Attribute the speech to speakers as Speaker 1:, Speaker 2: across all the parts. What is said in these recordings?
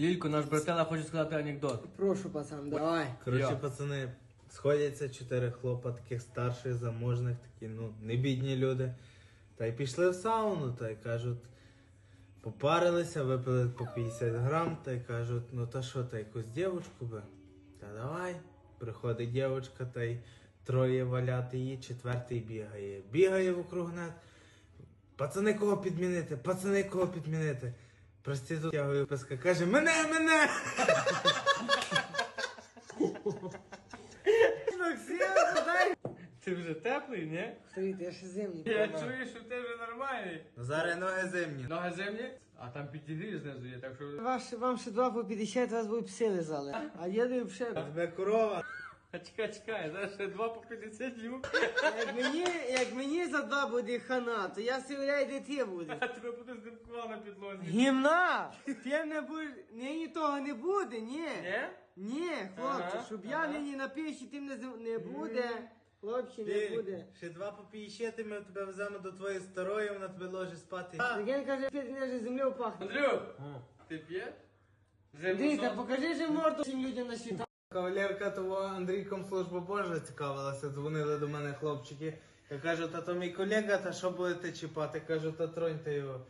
Speaker 1: Лілько, наш братела хоче сказати анекдот.
Speaker 2: Прошу, пацан, давай.
Speaker 3: Коротше,
Speaker 1: Йо.
Speaker 3: пацани, сходяться чотири хлопа, таких старших, заможних, такі, ну, не бідні люди. Та й пішли в сауну, та й кажуть, попарилися, випили по 50 грам, та й кажуть, ну та що, та якусь дівчинку би? Та давай. Приходить дівчинка, та й троє валять її, четвертий бігає. Бігає вокруг нас. Пацани кого підмінити? Пацани кого підмінити? Проститут тягує писка, каже, мене, мене!
Speaker 2: Максим.
Speaker 1: Ти вже теплий, ні?
Speaker 2: Стоїть, я ще зимній.
Speaker 1: Я чую, що ти вже нормальний.
Speaker 3: Ну зараз ноги зимні.
Speaker 1: Ноги зимні, а там підігрів знизу є, так що.
Speaker 2: Ваш, вам ще два по 50, вас будуть пси лизали. А я не взагалі.
Speaker 3: Тебе корова.
Speaker 1: А чекай, чекай, зараз ще два по 50 йому.
Speaker 2: Як мені, як мені за два буде хана, то я сивляю, де ти будеш.
Speaker 1: А тебе буде здимкова на підлозі.
Speaker 2: Гімна! Ти не будеш, нині того не буде, ні.
Speaker 1: Ні?
Speaker 2: Ні, хлопче,
Speaker 1: Ага,
Speaker 2: щоб я
Speaker 1: ага.
Speaker 2: нині на піші тим не, зим- не буде. Хлопче, не буде.
Speaker 3: ще два по 50 ми тебе веземо до твоєї старої, вона тебе ложе спати.
Speaker 2: Він каже, ти не вже землю пахне.
Speaker 1: Андрюк, ти п'єш?
Speaker 2: Дивіться, покажи же морду всім людям на світа.
Speaker 3: Кавалерка того Андрійком служба Божа цікавилася, дзвонили до мене хлопчики. Я кажу, та то мій колега, та що будете чіпати? Кажу, та троньте його.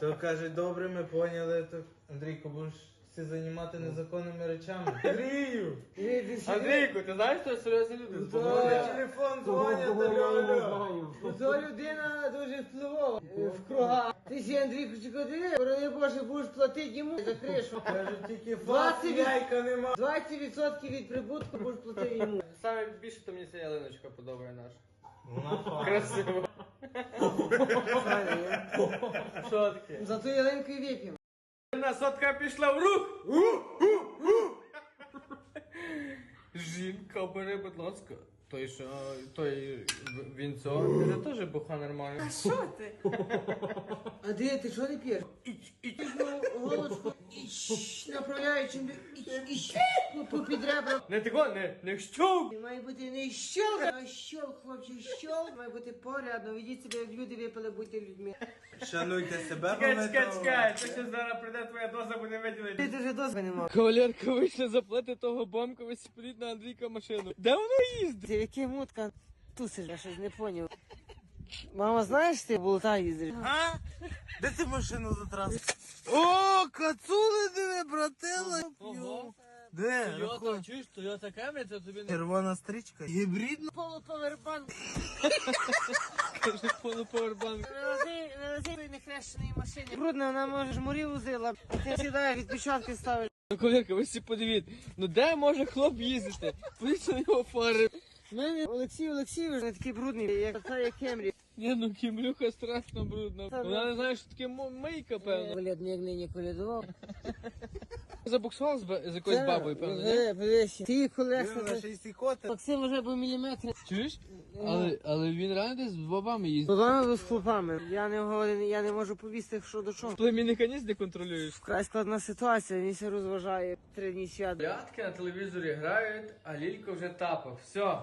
Speaker 3: То каже, добре, ми поняли. То Андрійко, будеш всі займати незаконними речами. Андрію!
Speaker 1: Андрійку, ти знаєш, що серйозні люди?
Speaker 2: Да.
Speaker 3: Дзвонить телефон, дзвонять, алло.
Speaker 2: То людина дуже впливова е, в круга. Ти сі Андрій Кучукоди, борони Боже, будеш платити йому за кришу.
Speaker 3: Кажу, тільки факт,
Speaker 2: Двадцять-
Speaker 3: яйка нема.
Speaker 2: 20% від прибутку будеш платити йому.
Speaker 1: Саме більше то мені ця ялиночка подобає наша.
Speaker 3: Вона.
Speaker 1: Красиво. Що таке?
Speaker 2: Зато ялинку і вип'ємо.
Speaker 1: Одна сотка пішла в рух! Жінка, бери, будь ласка. Той, що, той вінцо, ти теж буха нормально.
Speaker 2: А Що ти? А де ти що не п'єш? Ну, Голочку, іч, направляючим, іч, іч, по- під ребра.
Speaker 1: Не тако, не, не щов!
Speaker 2: Має бути не щолк, а щолк, хлопче, щолк. Має бути порядно. Ведіть себе, як люди випили, будьте людьми.
Speaker 3: Шануйте себе,
Speaker 1: Чекай, чекай, чекай, це що зараз прийде твоя доза, буде виділити.
Speaker 2: Ти дуже досвід не мав.
Speaker 1: Кавалерка вийшла заплати того бомка, ви спліть на Андрійка машину. Де воно їздить?
Speaker 2: Який мутка тусиш, я щось не поняв. Мама, знаєш, ти в болота їздиш?
Speaker 3: А? Де ти машину затранс? О, кацули диви, братела.
Speaker 1: Ого.
Speaker 3: Де?
Speaker 1: Тойота, чуєш, Тойота Камрі, це тобі не
Speaker 3: Червона стрічка. Гібридна.
Speaker 2: Полуповербанк.
Speaker 1: каже полуповербанк.
Speaker 2: Навези, навези той нехрещеної машини. Брудно, вона може жмурів узила. Ти сідаєш, відпечатки ставиш.
Speaker 1: Ну, колірка, ви всі подивіть, ну де може хлоп їздити? Подивіться на його фари.
Speaker 2: У мене Олексій Олексійович не такий брудний, як та як Кемрі.
Speaker 1: Ні, ну кімлюха страшно брудно. Вона
Speaker 2: ну.
Speaker 1: не знає, що таке мийка, певно.
Speaker 2: Блядь, як нині колядував.
Speaker 1: Забуксував з, якоюсь бабою, певно, ні?
Speaker 2: Е, колеса.
Speaker 3: На
Speaker 2: це-
Speaker 3: 6 коти.
Speaker 2: Максим вже був міліметр.
Speaker 1: Чуєш? Але, але він реально десь з бабами їздить.
Speaker 2: Бабами з хлопами. Я не говорю, я не можу повісти, що до чого.
Speaker 1: Племінника ніс не контролюєш.
Speaker 2: Вкрай складна ситуація, він се розважає три дні свят.
Speaker 1: Рядки на телевізорі грають, а Лілько вже тапав. Все,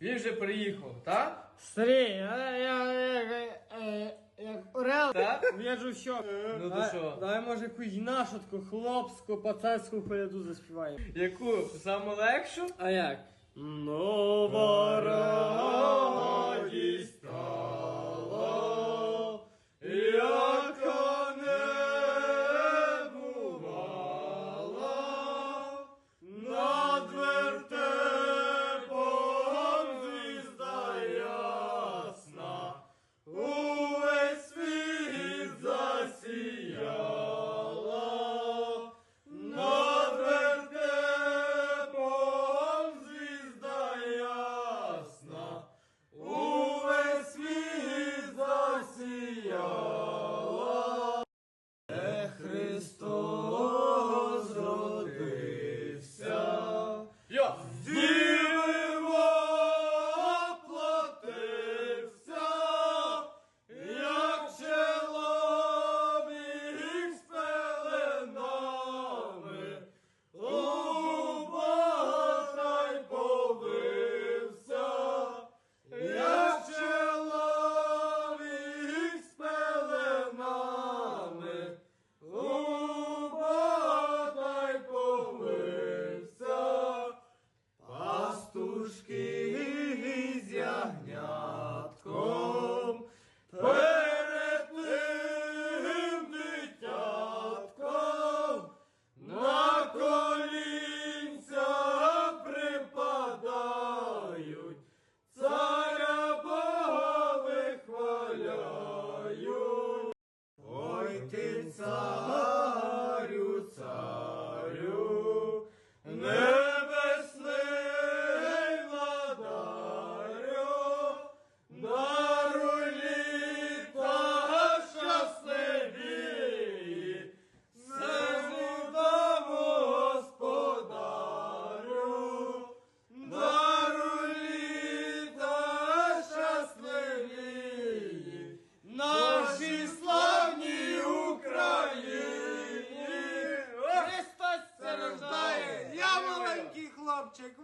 Speaker 1: він вже приїхав, так?
Speaker 2: Старий, я, я, я, я, як орел,
Speaker 1: Так?
Speaker 2: в'яжу що.
Speaker 1: Ну то що?
Speaker 2: Давай може якусь нашу таку хлопську, пацанську коляду заспіваємо.
Speaker 1: Яку? Саму легшу?
Speaker 2: А як? Нова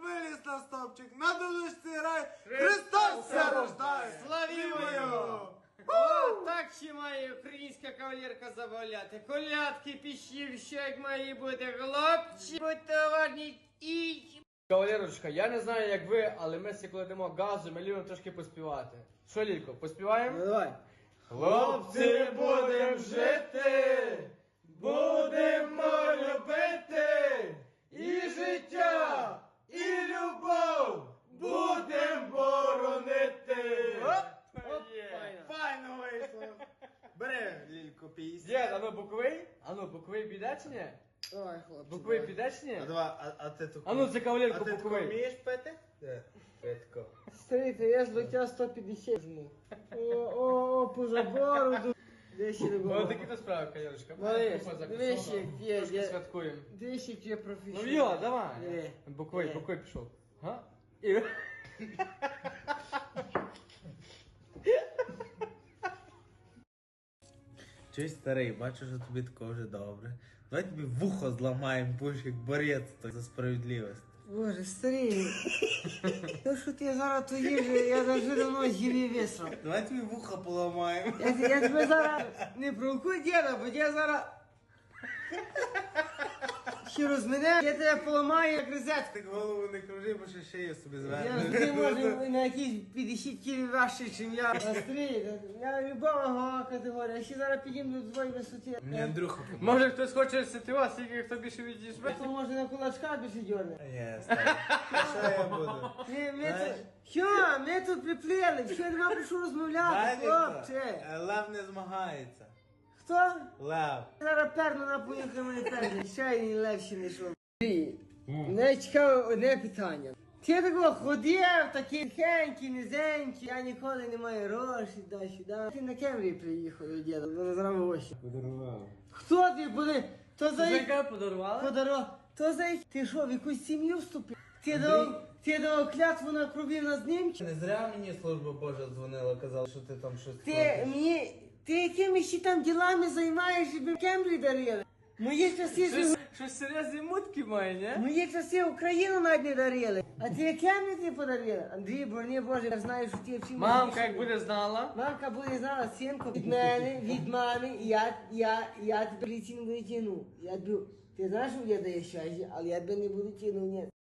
Speaker 3: виліз на стовпчик, на дудочці грає, Христос все рождає!
Speaker 2: Славімо
Speaker 3: його!
Speaker 2: О, так ще має українська кавалерка забавляти. Колядки пішів, що як має бути хлопці, будьте уважні і...
Speaker 1: Кавалерочка, я не знаю, як ви, але ми всі, коли дамо газу, ми любимо трошки поспівати. Що, Лілько, поспіваємо?
Speaker 2: давай.
Speaker 1: Хлопці, будем жити, будемо любити, і життя, і любов будем боронити.
Speaker 2: Файно.
Speaker 3: Вийшло! Бери, Лілько, пісню.
Speaker 1: Дід, а ну боковий? А ну боковий піде чи ні?
Speaker 2: Давай, хлопці.
Speaker 1: Боковий
Speaker 2: давай.
Speaker 1: піде чи ні?
Speaker 3: А, два, а, а ти таку...
Speaker 1: А ну, це кавалерку
Speaker 3: А ти таку
Speaker 1: боковий.
Speaker 3: вмієш пити? Де? Питко.
Speaker 2: Старий, то я з лиття 150 жму. О, о, о, по забору. Ду- Де ще не було?
Speaker 1: такі то справи, кавалерочка.
Speaker 2: Малиш, дивись, є,
Speaker 1: Трошки
Speaker 2: я-
Speaker 1: святкуємо.
Speaker 2: Де ще є професіонал?
Speaker 1: Ну йо, давай. Боковий,
Speaker 2: Диви.
Speaker 1: боковий пішов. Га? І...
Speaker 3: Чуй, старий, бачу, що тобі тако вже добре. Давай тобі вухо зламаємо, будеш як борець то за справедливість.
Speaker 2: Боже, старий. То, що ти зараз то їж, я вже давно з'їв і.
Speaker 3: Давай тобі вуха поламаємо.
Speaker 2: Я, я тебе зараз не провокуй діда, бо я зараз... Ще розмене, я тебе поламаю як розетку.
Speaker 3: Так голову не кружи, бо ще шию собі
Speaker 2: Я ти може на якісь 50 кілів важче, ніж я. А старий, я любого категорія, я ще зараз підійду до твоєї висоти.
Speaker 3: Мені Андрюха
Speaker 1: Може хтось хоче сітива, скільки хто більше відійшли.
Speaker 2: То може на кулачка більше дьорне.
Speaker 3: Є, старий. Що я буду?
Speaker 2: Ми, ми
Speaker 3: Знаєш?
Speaker 2: тут, що, ми тут приплили, що я нема прийшов розмовляти,
Speaker 3: Далі
Speaker 2: хлопче.
Speaker 3: хто? Лев не змагається.
Speaker 2: Хто?
Speaker 3: Лев.
Speaker 2: Зараз перну на поїхали мене перший, ще й легше не йшов. Мене цікаве одне питання. Ти такого ходив, такий тихенький, низенький, я ніколи не маю грошей, дай сюди. Ти на Кемрі приїхав до діда, на зразу гроші.
Speaker 4: Подарував.
Speaker 2: Хто ти буде? То за їх
Speaker 1: Жека подарувала?
Speaker 2: подарував. То за їх. Ти що, в якусь сім'ю вступив? Ти дав, ти дав клятву на крові на знімки?
Speaker 3: Не зря мені служба Божа дзвонила, казала, що ти там щось
Speaker 2: Ти мені, ти якими ще там ділами займаєш, щоб Кемрі дарили? Мої часи ж
Speaker 1: Щось, щось серйозні мутки має, ні?
Speaker 2: Мої часи Україну навіть не дарили. А ти яке ти подарили? Андрій, борони Боже, я знаю, що ти вчив.
Speaker 1: Мамка, як буде знала.
Speaker 2: Мамка буде знала, синку, від мене, від мами, і я, я, я тебе ліці не. Я тобі, ти знаєш, що я даю щастя, але я тебе не буду тягнув, ні.